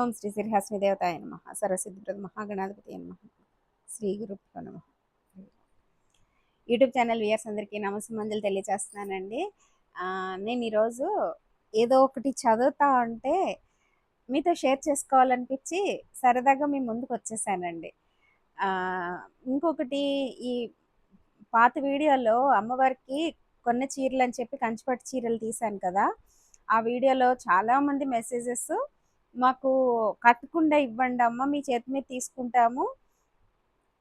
ఓం శ్రీ శ్రీహాస్మి దేవతాయ నమ సరస్వతి మహాగణాధిపతి నమ శ్రీ గురుభ్యో నమ. యూట్యూబ్ ఛానల్ వ్యూయర్స్ అందరికీ నమస్కారం తెలియజేస్తున్నానండి. నేను ఈరోజు ఏదో ఒకటి చదువుతా ఉంటే మీతో షేర్ చేసుకోవాలనిపించి సరదాగా మీ ముందుకు వచ్చేసానండి. ఇంకొకటి ఈ పాత వీడియోలో అమ్మవారికి కొన్న చీరలు అని చెప్పి కంచిపట్టు చీరలు తీశాను కదా ఆ వీడియోలో చాలామంది మెసేజెస్ మాకు కట్టకుండా ఇవ్వండి అమ్మ మీ చేతి మీద తీసుకుంటాము.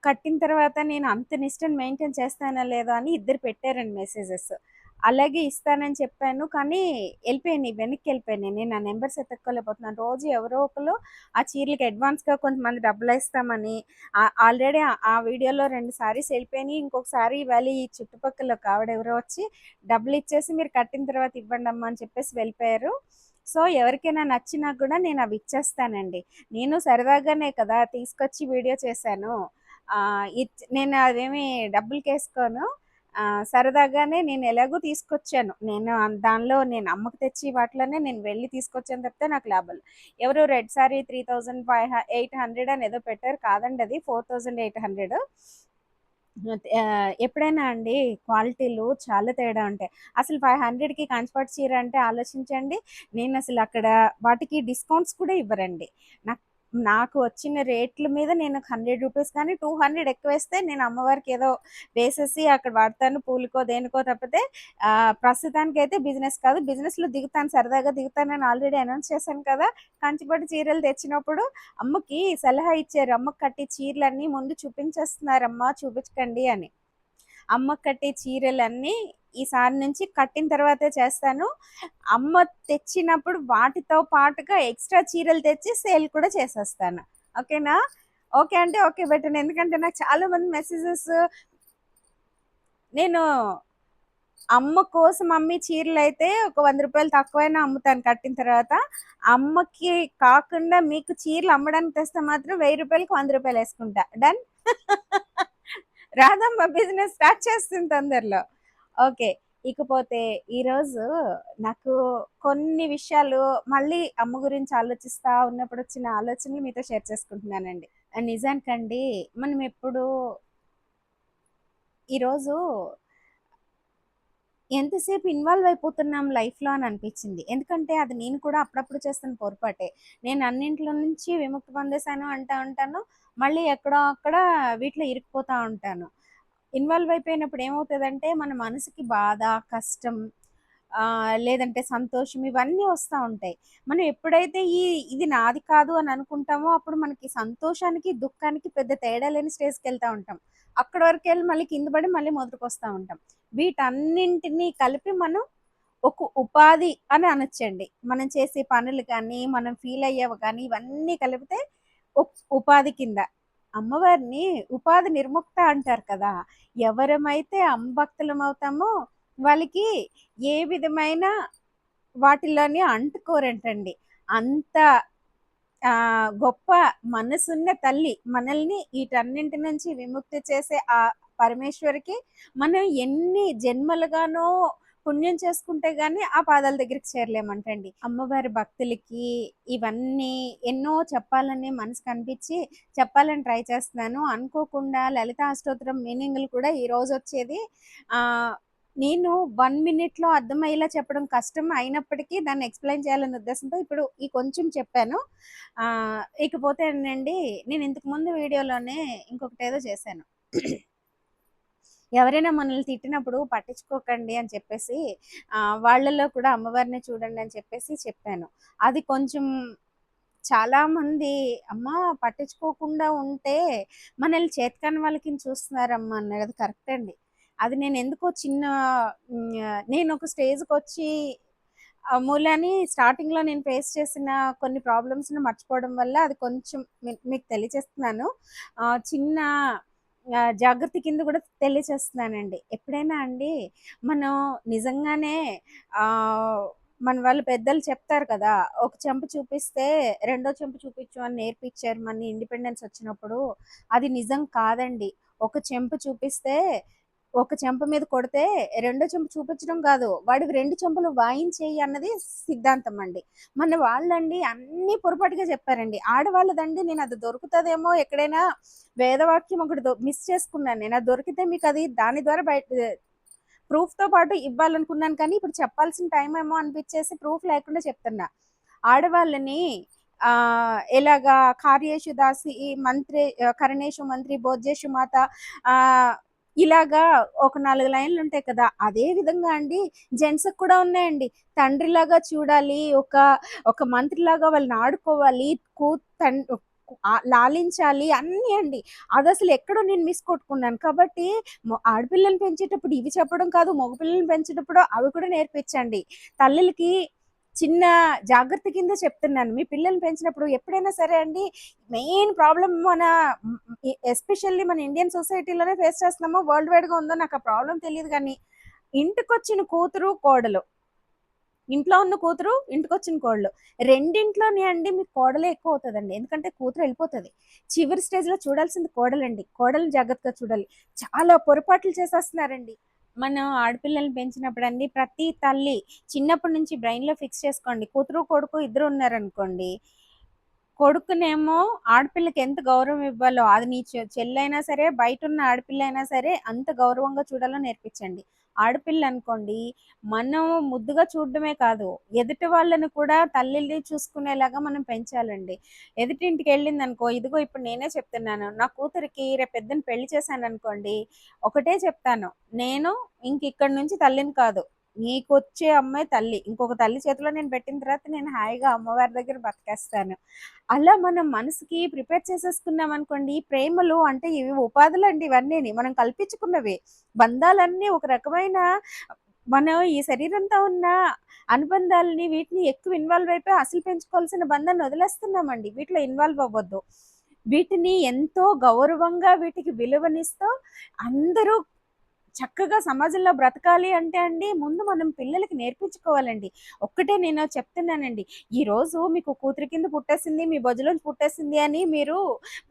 కట్టిన తర్వాత నేను అంత నిష్టను మెయింటైన్ చేస్తానా లేదా అని ఇద్దరు పెట్టారండి మెసేజెస్. అలాగే ఇస్తానని చెప్పాను కానీ వెళ్ళిపోయాను వెనక్కి వెళ్ళిపోయాను నేను ఆ నెంబర్స్ ఎత్తుక్కోలేకపోతున్నాను రోజు ఎవరో ఒకరు ఆ చీరలకి అడ్వాన్స్గా కొంతమంది డబ్బులు ఇస్తామని ఆల్రెడీ ఆ వీడియోలో రెండు సారీస్ వెళ్ళిపోయినాయి. ఇంకొకసారి ఇవాళ ఈ చుట్టుపక్కల ఒక ఆవిడ ఎవరో వచ్చి డబ్బులు ఇచ్చేసి మీరు కట్టిన తర్వాత ఇవ్వండి అమ్మా అని చెప్పేసి వెళ్ళిపోయారు. సో ఎవరికైనా నచ్చినా కూడా నేను అవి ఇచ్చేస్తానండి. నేను సరదాగానే కదా తీసుకొచ్చి వీడియో చేశాను. ఇచ్- నేను అదేమి డబ్బులు వేసుకోను సరదాగానే నేను ఎలాగో తీసుకొచ్చాను. నేను దానిలో నేను అమ్మకు తెచ్చి వాటిలోనే నేను వెళ్ళి తీసుకొచ్చాను తప్పితే నాకు లాభాలు ఎవరు red sari three thousand five eight hundred అని ఏదో పెట్టారు. కాదండి అది ఫోర్ థౌజండ్ ఎయిట్ హండ్రెడ్. ఎప్పుడైనా అండి క్వాలిటీలు చాలా తేడా ఉంటాయి. అసలు ఫైవ్ హండ్రెడ్కి కంచిపట్టు చీర అంటే ఆలోచించండి. నేను అసలు అక్కడ వాటికి డిస్కౌంట్స్ కూడా ఇవ్వరండి. నాకు నాకు వచ్చిన రేట్ల మీద నేను హండ్రెడ్ రూపీస్ కానీ టూ హండ్రెడ్ ఎక్కువ వేస్తే నేను అమ్మవారికి ఏదో వేసేసి అక్కడ వాడతాను పూలకో దేనికో తప్పితే ప్రస్తుతానికి అయితే బిజినెస్ కాదు. బిజినెస్లో దిగుతాను సరదాగా దిగుతాను నేను ఆల్రెడీ అనౌన్స్ చేశాను కదా. కంచిపట్టు చీరలు తెచ్చినప్పుడు అమ్మకి సలహా ఇచ్చారు. అమ్మకి కట్టే చీరలన్నీ ముందు చూపించేస్తున్నారమ్మా చూపించకండి అని. అమ్మ కట్టే చీరలన్నీ ఈసారి నుంచి కట్టిన తర్వాతే చేస్తాను. అమ్మ తెచ్చినప్పుడు వాటితో పాటుగా ఎక్స్ట్రా చీరలు తెచ్చి సేల్ కూడా చేసేస్తాను. ఓకేనా? ఓకే అంటే ఓకే బెటర్ ఎందుకంటే నాకు చాలా మంది మెసేజెస్ నేను అమ్మ కోసం అమ్మి చీరలు అయితే ఒక వంద రూపాయలు తక్కువైనా అమ్ముతాను కట్టిన తర్వాత. అమ్మకి కాకుండా మీకు చీరలు అమ్మడానికి తెస్తే మాత్రం వెయ్యి రూపాయలకి వంద రూపాయలు వేసుకుంటా. డన్ రాధమ్మ బిజినెస్ స్టార్ట్ చేస్తుంది తొందరలో. ఓకే ఇకపోతే ఈరోజు నాకు కొన్ని విషయాలు మళ్ళీ అమ్మ గురించి ఆలోచిస్తా ఉన్నప్పుడు వచ్చిన ఆలోచనలు మీతో షేర్ చేసుకుంటున్నానండి. నిజానికండి మనం ఎప్పుడు ఈరోజు ఎంతసేపు ఇన్వాల్వ్ అయిపోతున్నాం లైఫ్లో అని అనిపించింది. ఎందుకంటే అది నేను కూడా అప్పుడప్పుడు చేస్తున్న పొరపాటే. నేను అన్నింట్లో నుంచి విముక్తి పొందేశాను అంటా ఉంటాను మళ్ళీ ఎక్కడో అక్కడ వీటిలో ఇరుక్కుపోతా ఉంటాను. ఇన్వాల్వ్ అయిపోయినప్పుడు ఏమవుతుందంటే మన మనసుకి బాధ కష్టం లేదంటే సంతోషం ఇవన్నీ వస్తూ ఉంటాయి. మనం ఎప్పుడైతే ఈ ఇది నాది కాదు అని అనుకుంటామో అప్పుడు మనకి సంతోషానికి దుఃఖానికి పెద్ద తేడా లేని స్టేజ్కి వెళ్తూ ఉంటాం. అక్కడ వరకు వెళ్ళి మళ్ళీ కింద పడి మళ్ళీ మొదటికి వస్తూ ఉంటాం. వీటన్నింటినీ కలిపి మనం ఒక ఉపాధి అని అనొచ్చండి. మనం చేసే పనులు కానీ మనం ఫీల్ అయ్యేవి కానీ ఇవన్నీ కలిపితే ఉపాధి కింద. అమ్మవారిని ఉపాధి నిర్ముక్త అంటారు కదా. ఎవరమైతే అంభక్తులం అవుతామో వాళ్ళకి ఏ విధమైన వాటిలోని అంటుకోరంటండి. అంత గొప్ప మనసున్న తల్లి మనల్ని వీటన్నింటి నుంచి విముక్తి చేసే ఆ పరమేశ్వరికి మనం ఎన్ని జన్మలుగానో పుణ్యం చేసుకుంటే గానీ ఆ పాదాల దగ్గరికి చేరలేమంటండి. అమ్మవారి భక్తులకి ఇవన్నీ ఎన్నో చెప్పాలని మనసు కనిపించి చెప్పాలని ట్రై చేస్తున్నాను. అనుకోకుండా లలిత అష్టోత్తరం మీనింగ్లు కూడా ఈ రోజు వచ్చేది. ఆ నేను వన్ మినిట్లో అర్థమయ్యేలా చెప్పడం కష్టం అయినప్పటికీ దాన్ని ఎక్స్ప్లెయిన్ చేయాలనే ఉద్దేశంతో ఇప్పుడు ఈ కొంచెం చెప్పాను. ఇకపోతే అండి నేను ఇంతకు ముందు వీడియోలోనే ఇంకొకటి ఏదో చేశాను. ఎవరైనా మనల్ని తిట్టినప్పుడు పట్టించుకోకండి అని చెప్పేసి వాళ్ళలో కూడా అమ్మవారిని చూడండి అని చెప్పేసి చెప్పాను. అది కొంచెం చాలా మంది అమ్మ పట్టించుకోకుండా ఉంటే మనల్ని చేతకాని వాళ్ళకి చూస్తున్నారమ్మ అన్నారు. అది కరెక్ట్ అండి. అది నేను ఎందుకో చిన్న నేను ఒక స్టేజ్కి వచ్చి ఆ మూలని స్టార్టింగ్లో నేను ఫేస్ చేసిన కొన్ని ప్రాబ్లమ్స్ని మర్చిపోవడం వల్ల అది కొంచెం మీకు తెలియజేస్తున్నాను. చిన్న జాగ్రత్త కింద కూడా తెలియచేస్తున్నానండి. ఎప్పుడైనా అండి మనం నిజంగానే మన వాళ్ళు పెద్దలు చెప్తారు కదా ఒక చెంప చూపిస్తే రెండో చెంప చూపించు అని నేర్పించారు మన ఇండిపెండెన్స్ వచ్చినప్పుడు అది నిజం కాదండి. ఒక చెంప చూపిస్తే ఒక చెంప మీద కొడితే రెండో చెంప చూపించడం కాదు వాడికి రెండు చెంపలు వాయించేయి అన్నది సిద్ధాంతం అండి మన వాళ్ళండి అన్ని పొరపాటుగా చెప్పారండి. ఆడవాళ్ళదండి నేను అది దొరుకుతుందేమో ఎక్కడైనా వేదవాక్యం ఒకటి మిస్ చేసుకున్నాను. నేను అది దొరికితే మీకు అది దాని ద్వారా బయట ప్రూఫ్తో పాటు ఇవ్వాలనుకున్నాను కానీ ఇప్పుడు చెప్పాల్సిన టైం ఏమో అనిపించేసి ప్రూఫ్ లేకుండా చెప్తున్నా. ఆడవాళ్ళని ఆ ఎలాగా కార్యేషు దాసి మంత్రి ఆ, కరణేషు మంత్రి భోజ్యేషు మాత ఆ ఇలాగా ఒక నాలుగు లైన్లు ఉంటాయి కదా అదే విధంగా అండి జెంట్స్ కూడా ఉన్నాయండి. తండ్రిలాగా చూడాలి ఒక ఒక మంత్రిలాగా వాళ్ళని ఆడుకోవాలి కూ తన్ లాలించాలి అన్నీ అండి. అది అసలు ఎక్కడో నేను మిస్ కొట్టుకున్నాను. కాబట్టి ఆడపిల్లల్ని పెంచేటప్పుడు ఇవి చెప్పడం కాదు మగపిల్లల్ని పెంచేటప్పుడు అవి కూడా నేర్పించండి. తల్లులకి చిన్న జాగ్రత్త కింద చెప్తున్నాను. మీ పిల్లల్ని పెంచినప్పుడు ఎప్పుడైనా సరే అండి మెయిన్ ప్రాబ్లం మన ఎస్పెషల్లీ మన ఇండియన్ సొసైటీలోనే ఫేస్ చేస్తున్నాము. వరల్డ్ వైడ్గా ఉందో నాకు ఆ ప్రాబ్లం తెలియదు కానీ ఇంటికొచ్చిన కూతురు కోడలు. ఇంట్లో ఉన్న కూతురు ఇంటికొచ్చిన కోడలు. రెండింట్లోనే అండి మీకు కోడలే ఎక్కువ అవుతుందండి. ఎందుకంటే కూతురు వెళ్ళిపోతుంది. చివరి స్టేజ్లో చూడాల్సింది కోడలండి. కోడలు జాగ్రత్తగా చూడాలి. చాలా పొరపాట్లు చేసేస్తున్నారండి. మనం ఆడపిల్లల్ని పెంచినప్పుడు అండి ప్రతి తల్లి చిన్నప్పటి నుంచి బ్రెయిన్లో ఫిక్స్ చేసుకోండి. కూతురు కొడుకు ఇద్దరు ఉన్నారనుకోండి కొడుకునేమో ఆడపిల్లకి ఎంత గౌరవం ఇవ్వాలో అది నీ చెల్లైనా సరే బయట ఉన్న ఆడపిల్ల అయినా సరే అంత గౌరవంగా చూడాలో నేర్పించండి. ఆడపిల్ల అనుకోండి మనం ముద్దుగా చూడడమే కాదు. ఎదుటి వాళ్ళని కూడా తల్లిని చూసుకునేలాగా మనం పెంచాలండి. ఎదుటింటికి వెళ్ళింది అనుకో ఇదిగో ఇప్పుడు నేనే చెప్తున్నాను. నా కూతురికి రేపు పెద్దని పెళ్ళి చేశాను అనుకోండి ఒకటే చెప్తాను. నేను ఇంక ఇక్కడి నుంచి తల్లిని కాదు. నీకు వచ్చే అమ్మాయి తల్లి. ఇంకొక తల్లి చేతిలో నేను పెట్టిన తర్వాత నేను హాయిగా అమ్మవారి దగ్గర బతికేస్తాను. అలా మనం మనసుకి ప్రిపేర్ చేసేసుకున్నాం అనుకోండి ప్రేమలు అంటే ఇవి ఉపాధులు అండి ఇవన్నీ మనం కల్పించుకున్నవి. బంధాలన్నీ ఒక రకమైన మనం ఈ శరీరంతో ఉన్న అనుబంధాలని వీటిని ఎక్కువ ఇన్వాల్వ్ అయిపోయి అసలు పెంచుకోవాల్సిన బంధాన్ని వదిలేస్తున్నామండి. వీటిలో ఇన్వాల్వ్ అవ్వద్దు. వీటిని ఎంతో గౌరవంగా వీటికి విలువనిస్తూ అందరూ చక్కగా సమాజంలో బ్రతకాలి అంటే అండి ముందు మనం పిల్లలకి నేర్పించుకోవాలండి. ఒక్కటే నేను చెప్తున్నానండి. ఈ రోజు మీకు కూతురి కింద పుట్టేసింది మీ బొజ్జలోంచి పుట్టేసింది అని మీరు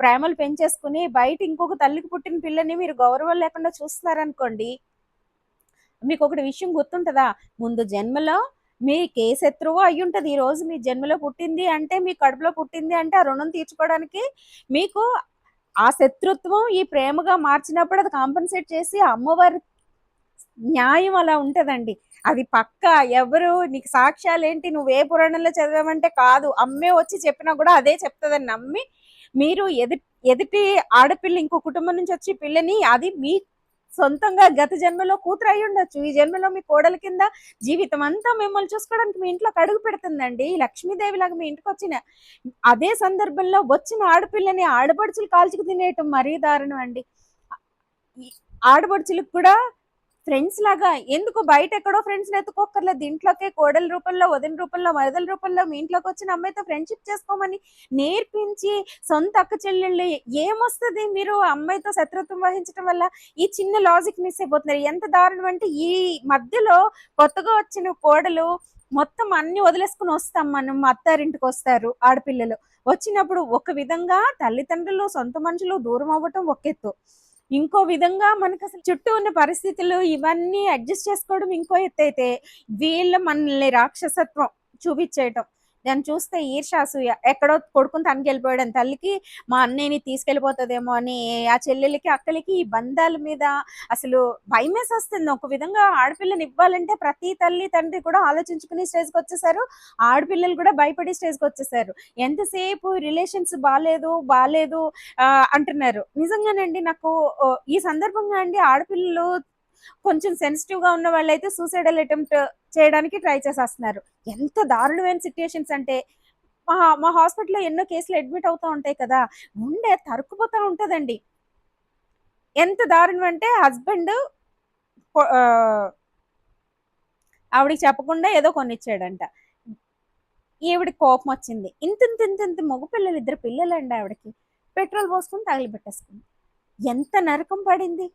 ప్రేమలు పెంచేసుకుని బయట ఇంకొక తల్లికి పుట్టిన పిల్లని మీరు గౌరవం లేకుండా చూస్తున్నారనుకోండి మీకు ఒకటి విషయం గుర్తుంటుందా? ముందు జన్మలో మీకు ఏ శత్రువు అయి ఉంటుంది ఈ రోజు మీ జన్మలో పుట్టింది అంటే మీ కడుపులో పుట్టింది అంటే ఆ రుణం తీర్చుకోవడానికి మీకు ఆ శత్రుత్వం ఈ ప్రేమగా మార్చినప్పుడు అది కాంపన్సేట్ చేసి అమ్మవారి న్యాయం అలా ఉంటదండి. అది పక్క ఎవరు నీకు సాక్ష్యాలు ఏంటి? నువ్వు ఏ పురాణంలో చదివామంటే కాదు. అమ్మే వచ్చి చెప్పినా కూడా అదే చెప్తుందని నమ్మి మీరు ఎదుటి ఎదుటి ఆడపిల్ల ఇంకో కుటుంబం నుంచి వచ్చి పిల్లని అది మీ సొంతంగా గత జన్మలో కూతురు అయి ఉండొచ్చు. ఈ జన్మలో మీ కోడల కింద జీవితం అంతా మిమ్మల్ని చూసుకోవడానికి మీ ఇంట్లో అడుగు పెడుతుందండి. లక్ష్మీదేవి లాగా మీ ఇంటికి వచ్చిన అదే సందర్భంలో వచ్చిన ఆడపిల్లని ఆడపడుచులు కాల్చుకు తినేయటం మరీ దారుణం అండి. ఆడపడుచులకు కూడా ఫ్రెండ్స్ లాగా ఎందుకు బయట ఎక్కడో ఫ్రెండ్స్ ఎత్తుకోక్కర్లేదు. ఇంట్లోకే కోడల రూపంలో వదిన రూపంలో మరదల రూపంలో మీ ఇంట్లోకి వచ్చిన అమ్మాయితో ఫ్రెండ్షిప్ చేసుకోమని నేర్పించి సొంత అక్క చెల్లెళ్ళు ఏమొస్తుంది మీరు అమ్మాయితో శత్రుత్వం వహించడం వల్ల? ఈ చిన్న లాజిక్ మిస్ అయిపోతున్నారు. ఎంత దారుణం అంటే ఈ మధ్యలో కొత్తగా వచ్చిన కోడలు మొత్తం అన్ని వదిలేసుకుని వస్తాం మనం అత్తారింటికి వస్తారు ఆడపిల్లలు. వచ్చినప్పుడు ఒక విధంగా తల్లిదండ్రులు సొంత మనుషులు దూరం అవ్వటం ఒక ఎత్తు. ఇంకో విధంగా మనకు అసలు చుట్టూ ఉన్న పరిస్థితులు ఇవన్నీ అడ్జస్ట్ చేసుకోవడం ఇంకో ఎత్తు అయితే వీళ్ళు మనల్ని రాక్షసత్వం చూపించేయటం. దాన్ని చూస్తే ఈర్షాసూయ ఎక్కడో కొడుకుని తనకి వెళ్ళిపోయాడు తల్లికి మా అన్నయ్యని తీసుకెళ్ళిపోతుందేమో అని ఆ చెల్లెలకి అక్కలకి ఈ బంధాల మీద అసలు భయమేసి వస్తుంది. ఒక విధంగా ఆడపిల్లని ఇవ్వాలంటే ప్రతి తల్లి తండ్రి కూడా ఆలోచించుకుని స్టేజ్కి వచ్చేసారు. ఆడపిల్లలు కూడా భయపడి స్టేజ్కి వచ్చేసారు. ఎంతసేపు రిలేషన్స్ బాగాలేదు బాగాలేదు ఆ, అంటున్నారు. నిజంగానండి నాకు ఈ సందర్భంగా అండి ఆడపిల్లలు కొంచెం సెన్సిటివ్గా ఉన్న వాళ్ళైతే సూసైడల్ అటెంప్ట్ చేయడానికి ట్రై చేసేస్తున్నారు. ఎంత దారుణమైన సిచ్యువేషన్స్ అంటే మా మా హాస్పిటల్లో ఎన్నో కేసులు అడ్మిట్ అవుతూ ఉంటాయి కదా ఉండే తరుక్కుపోతూ ఉంటుందండి. ఎంత దారుణం అంటే హస్బెండ్ ఆవిడికి చెప్పకుండా ఏదో కొనిచ్చాడంట. ఈవిడ కోపం వచ్చింది. ఇంత ఇంత ఇంత ఇంత మగ పిల్లలు ఇద్దరు పిల్లలండి ఆవిడకి. పెట్రోల్ పోసుకుని తగిలిపెట్టేసుకుంది. ఎంత నరకం పడింది.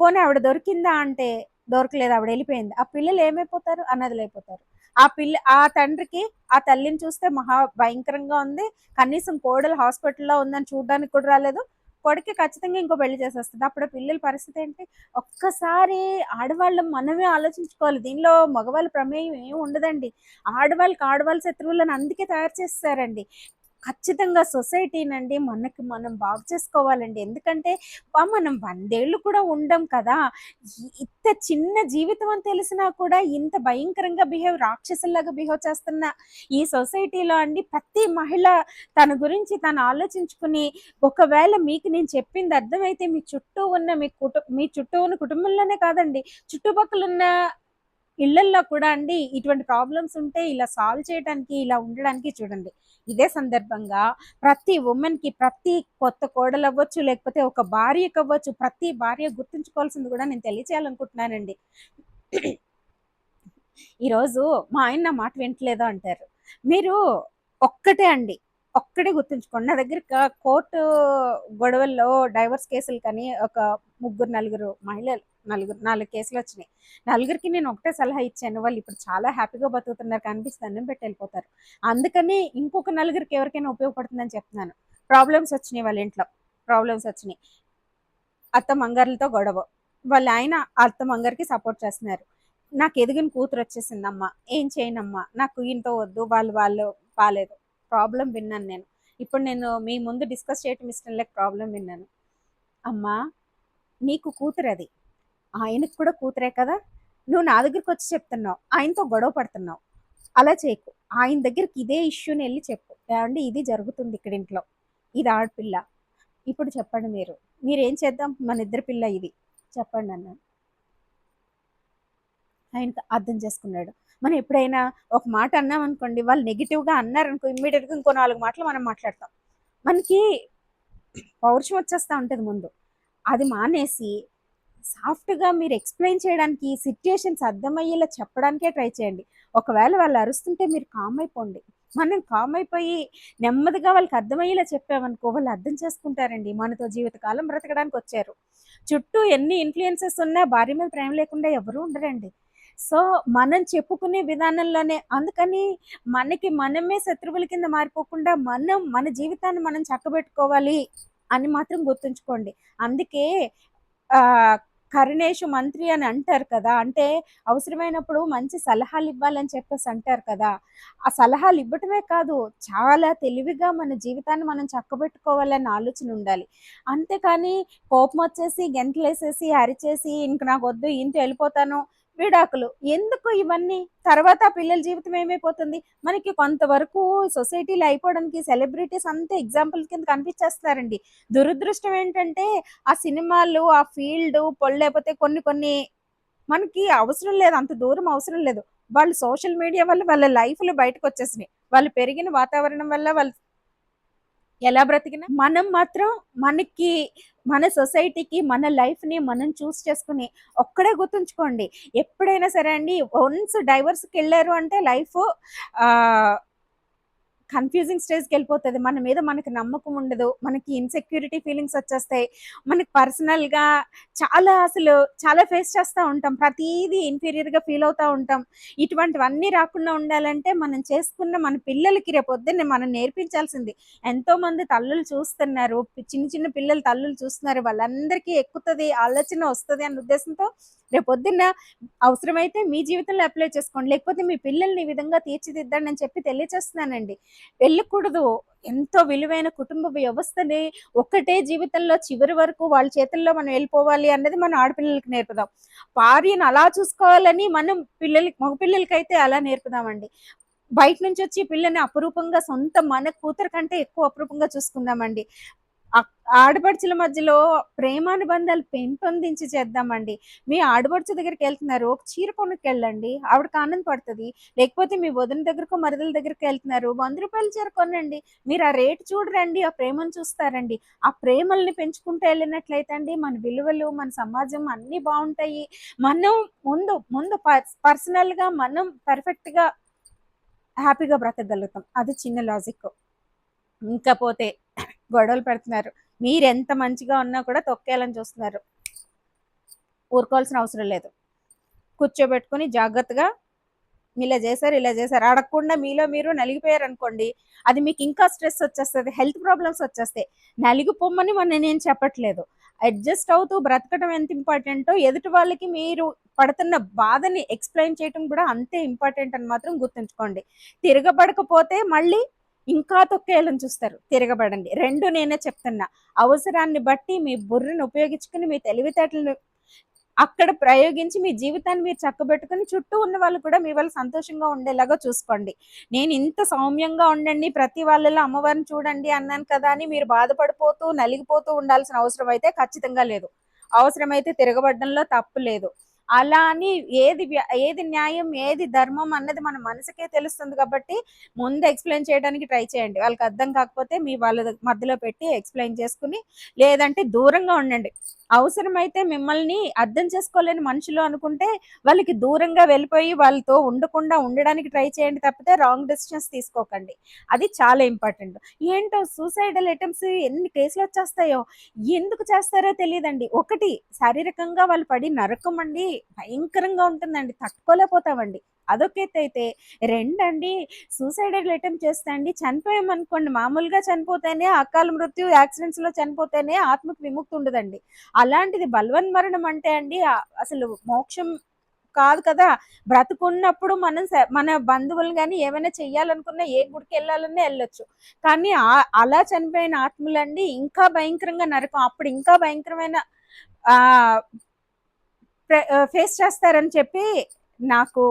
పోనీ ఆవిడ దొరికిందా అంటే దొరకలేదు ఆవిడ వెళ్ళిపోయింది. ఆ పిల్లలు ఏమైపోతారు? అన్నదులు అయిపోతారు ఆ పిల్ల ఆ తండ్రికి ఆ తల్లిని చూస్తే మహా భయంకరంగా ఉంది. కనీసం కోడలు హాస్పిటల్లో ఉందని చూడడానికి కూడా రాలేదు. కొడుక్కి ఖచ్చితంగా ఇంకో పెళ్ళి చేసేస్తుంది. అప్పుడు పిల్లల పరిస్థితి ఏంటి? ఒక్కసారి ఆడవాళ్ళం మనమే ఆలోచించుకోవాలి. దీనిలో మగవాళ్ళ ప్రమేయం ఏమి ఉండదండి. ఆడవాళ్ళకి ఆడవాళ్ళ శత్రువులను అందుకే తయారు చేస్తారండి ఖచ్చితంగా సొసైటీనండి మనకి మనం బాగు చేసుకోవాలండి. ఎందుకంటే మనం వందేళ్ళు కూడా ఉండం కదా! ఇంత చిన్న జీవితం అని తెలిసినా కూడా ఇంత భయంకరంగా బిహేవ్ రాక్షసుల్లాగా బిహేవ్ చేస్తున్న ఈ సొసైటీలో అండి ప్రతి మహిళ తన గురించి తను ఆలోచించుకుని, ఒకవేళ మీకు నేను చెప్పింది అర్థమైతే మీ చుట్టూ ఉన్న మీ కుటు మీ చుట్టూ ఉన్న కుటుంబంలోనే కాదండి, చుట్టుపక్కల ఉన్న ఇళ్ళల్లో కూడా అండి ఇటువంటి ప్రాబ్లమ్స్ ఉంటే ఇలా సాల్వ్ చేయడానికి, ఇలా ఉండడానికి చూడండి. ఇదే సందర్భంగా ప్రతి ఉమెన్కి ప్రతి కొత్త కోడలు అవ్వచ్చు లేకపోతే ఒక భార్యకవ్వచ్చు, ప్రతి భార్య గుర్తుంచుకోవాల్సింది కూడా నేను తెలియచేయాలనుకుంటున్నానండి. ఈరోజు మా ఆయన నా మాట వింటలేదు అంటారు. మీరు ఒక్కటే అండి. ఒక్కటే గుర్తుంచుకోండి. నా దగ్గర కోర్టు గొడవల్లో డైవర్స్ కేసులు కానీ ఒక ముగ్గురు, నలుగురు మహిళలు నలుగురు నాలుగు కేసులు వచ్చినాయి నలుగురికి నేను ఒకటే సలహా ఇచ్చాను. వాళ్ళు ఇప్పుడు చాలా హ్యాపీగా బతుకుతున్నారు. కనిపిస్తే పెట్టి వెళ్ళిపోతారు అందుకని ఇంకొక నలుగురికి ఎవరికైనా ఉపయోగపడుతుందని చెప్తున్నాను. ప్రాబ్లమ్స్ వచ్చినాయి వాళ్ళ ఇంట్లో. ప్రాబ్లమ్స్ వచ్చినాయి. అత్త మంగర్లతో గొడవ. వాళ్ళ ఆయన అత్త అత్తమామగారికి సపోర్ట్ చేస్తున్నారు. నాకు ఎదిగిన కూతురు వచ్చేసిందమ్మా ఏం చేయనమ్మా. నాకు ఈయనతో వద్దు. వాళ్ళు వాళ్ళు బాలేదు. ప్రాబ్లం విన్నాను నేను. ఇప్పుడు నేను మీ ముందు డిస్కస్ చేయటం ఇష్టం లేక ప్రాబ్లం విన్నాను. అమ్మా! నీకు కూతురు అది ఆయనకి కూడా కూతురే కదా! నువ్వు నా దగ్గరికి వచ్చి చెప్తున్నావు. ఆయనతో గొడవ పడుతున్నావు. అలా చేయకు. ఆయన దగ్గరికి ఇదే ఇష్యూని వెళ్ళి చెప్పు. ఏవండీ ఇది జరుగుతుంది ఇక్కడ ఇంట్లో. ఇది ఆడపిల్ల. ఇప్పుడు చెప్పండి మీరు. మీరేం చేద్దాం? మన ఇద్దరు పిల్ల ఇది. చెప్పండి అన్నాను ఆయన అర్థం చేసుకున్నాడు. మనం ఎప్పుడైనా ఒక మాట అన్నామనుకోండి, వాళ్ళు నెగెటివ్‌గా అన్నారనుకో ఇమ్మీడియట్గా ఇంకో నాలుగు మాటలు మనం మాట్లాడతాం. మనకి పౌరుషం వచ్చేస్తా ఉంటుంది ముందు. అది మానేసి సాఫ్ట్‌గా మీరు ఎక్స్‌ప్లెయిన్ చేయడానికి సిచ్యుయేషన్స్ అర్థమయ్యేలా చెప్పడానికే ట్రై చేయండి. ఒకవేళ వాళ్ళు అరుస్తుంటే మీరు కామ్ అయిపోండి. మనం కామ్ అయిపోయి నెమ్మదిగా వాళ్ళకి అర్థమయ్యేలా చెప్పామనుకో వాళ్ళు అర్థం చేసుకుంటారండి. మనతో జీవితకాలం బ్రతకడానికొచ్చారు. చుట్టూ ఎన్ని ఇన్‌ఫ్లుయెన్సెస్ ఉన్నా భార్య మీద ప్రేమ లేకుండా ఎవరూ ఉండరండి. సో, మనం చెప్పుకునే విధానంలోనే అందుకని మనకి మనమే శత్రువుల కింద మారిపోకుండా మనం మన జీవితాన్ని మనం చక్కబెట్టుకోవాలి అని మాత్రం గుర్తుంచుకోండి. అందుకే కరుణేషు మంత్రి అని అంటారు కదా! అంటే అవసరమైనప్పుడు మంచి సలహాలు ఇవ్వాలని చెప్పేసి అంటారు కదా! ఆ సలహాలు ఇవ్వటమే కాదు, చాలా తెలివిగా మన జీవితాన్ని మనం చక్కబెట్టుకోవాలని ఆలోచన ఉండాలి. అంతేకాని కోపం వచ్చేసి గెంటలేసేసి అరిచేసి ఇంక వద్దు ఇంత వెళ్ళిపోతాను విడాకులు. ఎందుకు ఇవన్నీ? తర్వాత పిల్లల జీవితం ఏమైపోతుంది? మనకి కొంతవరకు సొసైటీలో అయిపోవడానికి సెలబ్రిటీస్ అంతా ఎగ్జాంపుల్ కింద కనిపించేస్తున్నారండి. దురదృష్టం ఏంటంటే ఆ సినిమాలు, ఆ ఫీల్డ్ పొల్ కొన్ని కొన్ని మనకి అవసరం లేదు. అంత దూరం అవసరం లేదు. వాళ్ళు సోషల్ మీడియా వల్ల వాళ్ళ లైఫ్‌లు బయటకొచ్చేసినాయి. వాళ్ళు పెరిగిన వాతావరణం వల్ల వాళ్ళు ఎలా బ్రతికినా మనం మాత్రం మనకి మన సొసైటీకి మన లైఫ్‌ని మనం చూస్ చేసుకొని ఒక్కడే గుర్తుంచుకోండి. ఎప్పుడైనా సరే అండి వన్స్ డైవోర్స్‌కెళ్ళారు అంటే లైఫ్ కన్ఫ్యూజింగ్ స్టేజ్కి వెళ్ళిపోతుంది మన మీద మనకి నమ్మకం ఉండదు. మనకి ఇన్‌సెక్యూరిటీ ఫీలింగ్స్ వచ్చేస్తాయి. మనకి పర్సనల్‌గా చాలా అసలు చాలా ఫేస్ చేస్తా ఉంటాం. ప్రతీదీ ఇన్ఫీరియర్‌గా ఫీల్ అవుతా ఉంటాం. ఇటువంటివన్నీ రాకుండా ఉండాలంటే మనం చేసుకున్న మన పిల్లలకి రేపొద్దున్నే మనం నేర్పించాల్సింది. ఎంతోమంది తల్లులు చూస్తున్నారు. చిన్న చిన్న పిల్లలు తల్లులు చూస్తున్నారు. వాళ్ళందరికీ ఎక్కుతది, ఆలోచన వస్తది అన్న ఉద్దేశంతో రేపొద్దున్న అవసరమైతే మీ జీవితంలో అప్లై చేసుకోండి. లేకపోతే మీ పిల్లల్ని ఈ విధంగా తీర్చిదిద్దండి అని చెప్పి తెలియచేస్తున్నానండి. వెళ్ళకూడదు. ఎంతో విలువైన కుటుంబ వ్యవస్థని ఒక్కటే జీవితంలో చివరి వరకు వాళ్ళ చేతుల్లో మనం వెళ్ళిపోవాలి అన్నది మనం ఆడపిల్లలకి నేర్పుదాం. భార్యను అలా చూసుకోవాలని మనం పిల్లలకి మగపిల్లలకైతే అలా నేర్పుదామండి. బయట నుంచి వచ్చి పిల్లని అపురూపంగా సొంత మన కూతురు కంటే ఎక్కువ అపురూపంగా చూసుకుందామండి. ఆడపడుచుల మధ్యలో ప్రేమానుబంధాలు పెంపొందించి చేద్దామండి. మీ ఆడపడుచు దగ్గరికెళ్తున్నారు. ఒక చీర కొనుక్కెళ్ళండి. ఆవిడకి ఆనందపడతది. లేకపోతే మీ వదిన దగ్గరకు మరదల దగ్గరికెళ్తున్నారు. వంద 100 చీర కొనండి. మీరు ఆ రేట్ చూడరండి. ఆ ప్రేమను చూస్తారండి. ఆ ప్రేమల్ని పెంచుకుంటూ వెళ్ళినట్లయితే అండి మన విలువలు, మన సమాజం అన్నీ బాగుంటాయి మనం ముందు ముందు పర్సనల్‌గా మనం పర్ఫెక్ట్‌గా హ్యాపీగా బ్రతకగలుగుతాం. అది చిన్న లాజిక్. ఇంకపోతే గొడవలు పెడుతున్నారు. మీరు ఎంత మంచిగా ఉన్నా కూడా తొక్కేయాలని చూస్తున్నారు. ఊరుకోవాల్సిన అవసరం లేదు. కూర్చోబెట్టుకొని జాగ్రత్తగా ఇలా చేశారు ఇలా చేశారు అడగకుండా మీలో మీరు నలిగిపోయారు అనుకోండి అది మీకు ఇంకా స్ట్రెస్ వచ్చేస్తుంది హెల్త్ ప్రాబ్లమ్స్ వచ్చేస్తాయి నలిగిపోమని మన నేను చెప్పట్లేదు అడ్జస్ట్ అవుతూ బ్రతకడం ఎంత ఇంపార్టెంటో ఎదుటి వాళ్ళకి మీరు పడుతున్న బాధని ఎక్స్ప్లెయిన్ చేయడం కూడా అంతే ఇంపార్టెంట్ అని మాత్రం గుర్తుంచుకోండి తిరగబడకపోతే మళ్ళీ ఇంకా తొక్కేయాలని చూస్తారు. తిరగబడండి. రెండు నేనే చెప్తున్నా. అవసరాన్ని బట్టి మీ బుర్రను ఉపయోగించుకుని మీ తెలివితేటలను అక్కడ ప్రయోగించి మీ జీవితాన్ని మీరు చక్కబెట్టుకుని చుట్టూ ఉన్న వాళ్ళు కూడా మీ వాళ్ళు సంతోషంగా ఉండేలాగా చూసుకోండి. నేను ఇంత సౌమ్యంగా ఉండండి ప్రతి వాళ్ళలో అమ్మవారిని చూడండి అన్నాను కదా అని మీరు బాధపడిపోతూ నలిగిపోతూ ఉండాల్సిన అవసరం అయితే ఖచ్చితంగా లేదు. అవసరమైతే తిరగబడడంలో తప్పు లేదు. అలా అని ఏది ఏది న్యాయం ఏది ధర్మం అన్నది మన మనసుకే తెలుస్తుంది కాబట్టి ముందు ఎక్స్ప్లెయిన్ చేయడానికి ట్రై చేయండి. వాళ్ళకి అర్థం కాకపోతే మీ వాళ్ళ మధ్యలో పెట్టి ఎక్స్ప్లెయిన్ చేసుకుని లేదంటే దూరంగా ఉండండి. అవసరమైతే మిమ్మల్ని అర్థం చేసుకోలేని మనుషులు అనుకుంటే వాళ్ళకి దూరంగా వెళ్ళిపోయి వాళ్ళతో ఉండకుండా ఉండడానికి ట్రై చేయండి తప్పితే రాంగ్ డెసిషన్స్ తీసుకోకండి. అది చాలా ఇంపార్టెంట్. ఏంటో సూసైడల్ అటెంప్ట్స్ ఎన్ని కేసులు వచ్చేస్తాయో? ఎందుకు చేస్తారో తెలియదండి. ఒకటి శారీరకంగా వాళ్ళు పడి నరకం అండి భయంకరంగా ఉంటుందండి. తట్టుకోలేకపోతామండి. అదొకైతే అయితే రెండండి సూసైడల్ అటెంప్ట్ చేస్తే అండి చనిపోయామనుకోండి మామూలుగా చనిపోతేనే అకాల మృత్యు యాక్సిడెంట్స్లో చనిపోతేనే ఆత్మకు విముక్తి ఉండదండి. అలాంటిది బలవన్ మరణం అంటే అండి అసలు మోక్షం కాదు కదా. బ్రతుకున్నప్పుడు మనం మన బంధువులు కానీ ఏమైనా చెయ్యాలనుకున్నా ఏ గుడికి వెళ్ళాలన్నా వెళ్ళొచ్చు. కానీ అలా చనిపోయిన ఆత్మలండి ఇంకా భయంకరంగా నరకం. అప్పుడు ఇంకా భయంకరమైన ఆ ఫేస్ చేస్తారని చెప్పి నాకు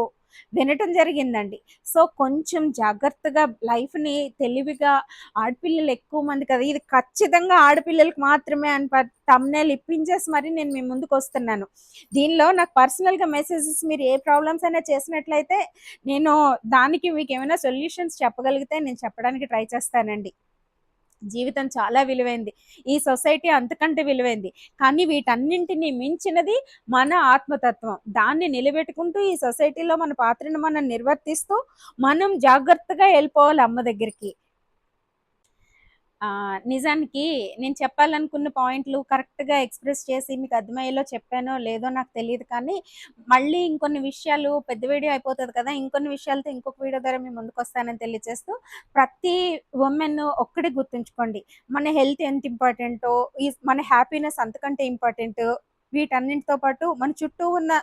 వినటం జరిగిందండి. సో కొంచెం జాగ్రత్తగా లైఫ్ని తెలివిగా ఆడపిల్లలు ఎక్కువ మంది కదా ఇది ఖచ్చితంగా ఆడపిల్లలకు మాత్రమే అని తమ్నేలు ఇప్పించేసి మరి నేను మీ ముందుకు వస్తున్నాను. దీనిలో నాకు పర్సనల్గా మెసేజెస్ మీరు ఏ ప్రాబ్లమ్స్ అయినా చేసినట్లయితే నేను దానికి మీకు ఏమైనా సొల్యూషన్స్ చెప్పగలిగితే నేను చెప్పడానికి ట్రై చేస్తానండి. జీవితం చాలా విలువైంది. ఈ సొసైటీ అంతకంటే విలువైంది. కానీ వీటన్నింటినీ మించినది మన ఆత్మతత్వం. దాన్ని నిలబెట్టుకుంటూ ఈ సొసైటీలో మన పాత్రను మనం నిర్వర్తిస్తూ మనం జాగ్రత్తగా వెళ్ళిపోవాలి అమ్మ దగ్గరికి. నిజానికి నేను చెప్పాలనుకున్న పాయింట్లు కరెక్ట్గా ఎక్స్ప్రెస్ చేసి మీకు అర్థమయ్యేలో చెప్పానో లేదో నాకు తెలియదు కానీ మళ్ళీ ఇంకొన్ని విషయాలు పెద్ద వీడియో అయిపోతుంది కదా ఇంకొన్ని విషయాలతో ఇంకొక వీడియో ద్వారా మేము ముందుకు వస్తానని తెలియజేస్తూ ప్రతి ఉమెన్ ఒక్కటి గుర్తుంచుకోండి. మన హెల్త్ ఎంత ఇంపార్టెంటో ఈ మన హ్యాపీనెస్ అంతకంటే ఇంపార్టెంట్ వీటన్నింటితో పాటు మన చుట్టూ ఉన్న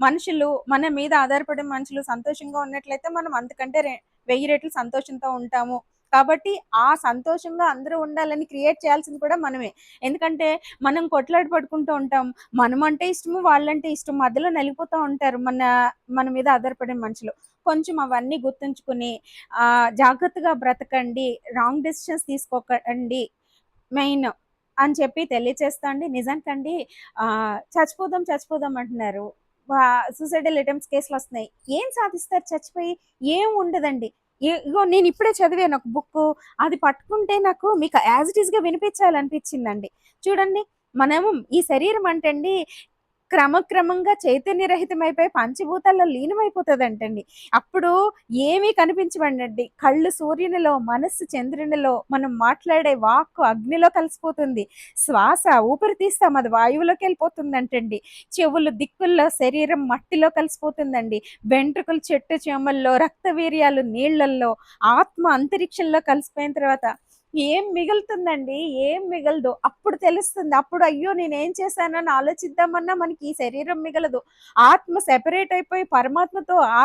మనుషులు మన మీద ఆధారపడే మనుషులు సంతోషంగా ఉన్నట్లయితే మనం అంతకంటే వెయ్యి రెట్లు సంతోషంతో ఉంటాము. కాబట్టి ఆ సంతోషంగా అందరూ ఉండాలని క్రియేట్ చేయాల్సింది కూడా మనమే. ఎందుకంటే మనం కొట్లాడి పడుకుంటూ ఉంటాం. మనం అంటే ఇష్టము వాళ్ళంటే ఇష్టం. మధ్యలో నలిగిపోతూ ఉంటారు మన మన మీద ఆధారపడే మనుషులు. కొంచెం అవన్నీ గుర్తుంచుకుని ఆ, జాగ్రత్తగా బ్రతకండి. రాంగ్ డెసిషన్స్ తీసుకోకండి. మెయిన్ అని చెప్పి తెలియచేస్తా అండి. నిజానికండి చచ్చిపోదాం చచ్చిపోదాం అంటున్నారు. సూసైడల్ అటెంప్ట్స్ కేసులు వస్తున్నాయి. ఏం సాధిస్తారు చచ్చిపోయి? ఏం ఉండదండి. ఇగో నేను ఇప్పుడే చదివాను ఒక బుక్ అది పట్టుకుంటే నాకు మీకు యాజ్ ఇట్ ఈస్గా వినిపించాలనిపించిందండి. చూడండి మనము ఈ శరీరం అంటే అండి క్రమక్రమంగా చైతన్యరహితమైపోయి పంచభూతాల్లో లీనమైపోతుందంటండి. అప్పుడు ఏమీ కనిపించవండి కళ్ళు సూర్యునిలో మనస్సు చంద్రునిలో మనం మాట్లాడే వాక్కు అగ్నిలో కలిసిపోతుంది. శ్వాస ఊపిరి తీస్తాం అది వాయువులోకి వెళ్ళిపోతుందంటండి. చెవులు దిక్కుల్లో శరీరం మట్టిలో కలిసిపోతుందండి. వెంట్రుకలు చెట్టు చేమల్లో రక్తవీర్యాలు నీళ్ళల్లో ఆత్మ అంతరిక్షంలో కలిసిపోయిన తర్వాత ఏం మిగులుతుందండి? ఏం మిగలదు. అప్పుడు తెలుస్తుంది. అప్పుడు అయ్యో! నేనేం చేశానని ఆలోచిద్దామన్నా మనకి ఈ శరీరం మిగలదు. ఆత్మ సెపరేట్ అయిపోయి పరమాత్మతో ఆ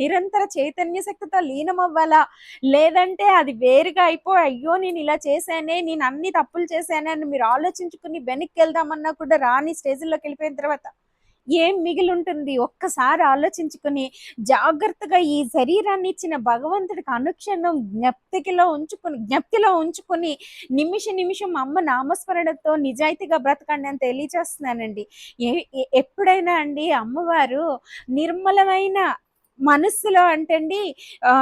నిరంతర చైతన్య శక్తితో లీనం అవ్వాలా లేదంటే అది వేరుగా అయిపోయి అయ్యో! నేను ఇలా చేశానే నేను అన్ని తప్పులు చేశానే అని మీరు ఆలోచించుకుని వెనక్కి వెళ్దామన్నా కూడా రాని స్టేజ్లోకి వెళ్ళిపోయిన తర్వాత ఏం మిగిలి ఉంటుంది ఒక్కసారి ఆలోచించుకుని జాగ్రత్తగా ఈ శరీరాన్ని ఇచ్చిన భగవంతుడికి అనుక్షణం జ్ఞప్తికిలో ఉంచుకుని జ్ఞప్తిలో ఉంచుకుని నిమిష నిమిషం అమ్మ నామస్మరణతో నిజాయితీగా బ్రతకండి అని తెలియచేస్తున్నానండి ఏ- ఎప్పుడైనా అండి అమ్మవారు నిర్మలమైన మనస్సులో అంటండి ఆ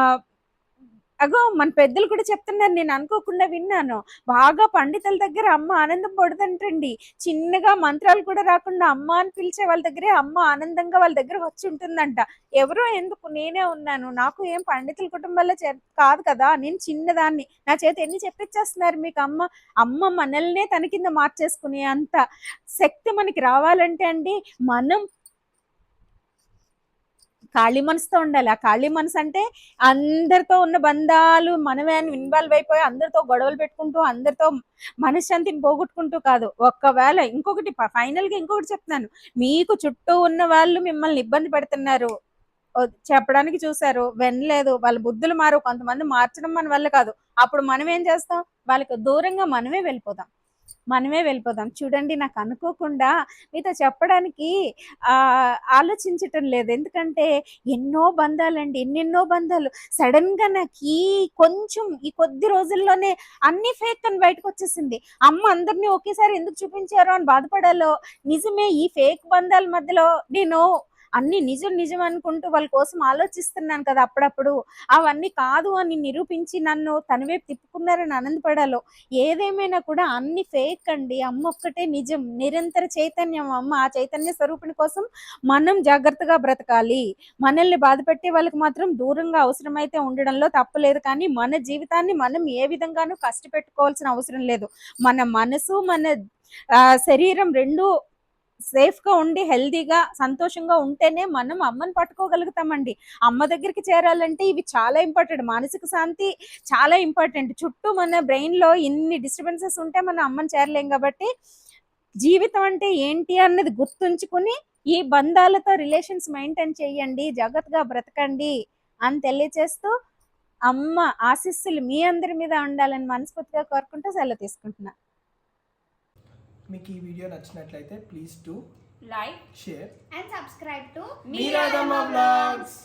అగో మన పెద్దలు కూడా చెప్తున్నారు నేను అనుకోకుండా విన్నాను. బాగా పండితుల దగ్గర అమ్మ ఆనందం పడుతుంటండి. చిన్నగా మంత్రాలు కూడా రాకుండా అమ్మ అని పిలిచే వాళ్ళ దగ్గరే అమ్మ ఆనందంగా వాళ్ళ దగ్గర వచ్చి ఉంటుందంట. ఎవరో ఎందుకు? నేనే ఉన్నాను. నాకు ఏం పండితుల కుటుంబంలో చే- కాదు కదా. నేను చిన్నదాన్ని. నా చేతి ఎన్ని చెప్పించేస్తున్నారు మీకు అమ్మ? అమ్మ మనల్నే తన కింద మార్చేసుకునే అంత శక్తి మనకి రావాలంటే అండి మనం ఖాళీ మనసుతో ఉండాలి. ఆ ఖాళీ మనసు అంటే అందరితో ఉన్న బంధాలు మనమే అని ఇన్వాల్వ్ అయిపోయి అందరితో గొడవలు పెట్టుకుంటూ అందరితో మనశ్శాంతిని పోగొట్టుకుంటూ కాదు. ఒక్కవేళ ఇంకొకటి ఫైనల్గా ఇంకొకటి చెప్తున్నాను. మీకు చుట్టూ ఉన్న వాళ్ళు మిమ్మల్ని ఇబ్బంది పెడుతున్నారు. చెప్పడానికి చూశారు. వినలేదు. వాళ్ళ బుద్ధులు మారు కొంతమంది మార్చడం మన వల్ల కాదు. అప్పుడు మనం ఏం చేస్తాం? వాళ్ళకి దూరంగా మనమే వెళ్ళిపోతాం. మనమే వెళ్ళిపోదాం. చూడండి నాకు అనుకోకుండా మీతో చెప్పడానికి ఆలోచించటం లేదు. ఎందుకంటే ఎన్నో బంధాలండి ఎన్నెన్నో బంధాలు. సడన్గా నాకు ఈ కొంచెం ఈ కొద్ది రోజుల్లోనే అన్ని ఫేక్ అని బయటకు వచ్చేసింది. అమ్మ అందరినీ ఒకేసారి ఎందుకు చూపించారో అని బాధపడాలో? నిజమే ఈ ఫేక్ బంధాల మధ్యలో నేను అన్ని నిజం నిజం అనుకుంటూ వాళ్ళ కోసం ఆలోచిస్తున్నాను కదా అప్పుడప్పుడు. అవన్నీ కాదు అని నిరూపించి నన్ను తన వైపు తిప్పుకున్నారని ఆనందపడాలో. ఏదేమైనా కూడా అన్ని ఫేక్ అండి. అమ్మ ఒక్కటే నిజం. నిరంతర చైతన్యం అమ్మ. ఆ చైతన్య స్వరూపిణి కోసం మనం జాగ్రత్తగా బ్రతకాలి. మనల్ని బాధపెట్టే వాళ్ళకి మాత్రం దూరంగా అవసరమైతే ఉండడంలో తప్పలేదు కానీ మన జీవితాన్ని మనం ఏ విధంగానూ కష్టపెట్టుకోవాల్సిన అవసరం లేదు. మన మనసు మన ఆ, శరీరం రెండు సేఫ్గా ఉండి హెల్దీగా సంతోషంగా ఉంటేనే మనం అమ్మని పట్టుకోగలుగుతామండి. అమ్మ దగ్గరికి చేరాలంటే ఇవి చాలా ఇంపార్టెంట్. మానసిక శాంతి చాలా ఇంపార్టెంట్. చుట్టూ మన బ్రెయిన్లో ఇన్ని డిస్టర్బెన్సెస్ ఉంటే మనం అమ్మని చేరలేం కాబట్టి జీవితం అంటే ఏంటి అన్నది గుర్తుంచుకుని ఈ బంధాలతో రిలేషన్స్ మెయింటైన్ చేయండి. జగత్గా బ్రతకండి అని తెలియచేస్తూ అమ్మ ఆశీస్సులు మీ అందరి మీద ఉండాలని మనస్ఫూర్తిగా కోరుకుంటూ సెలవు తీసుకుంటున్నా. మీకు ఈ వీడియో నచ్చినట్లయితే please to like share subscribe to మీరాదమ్మ బ్లాగ్స్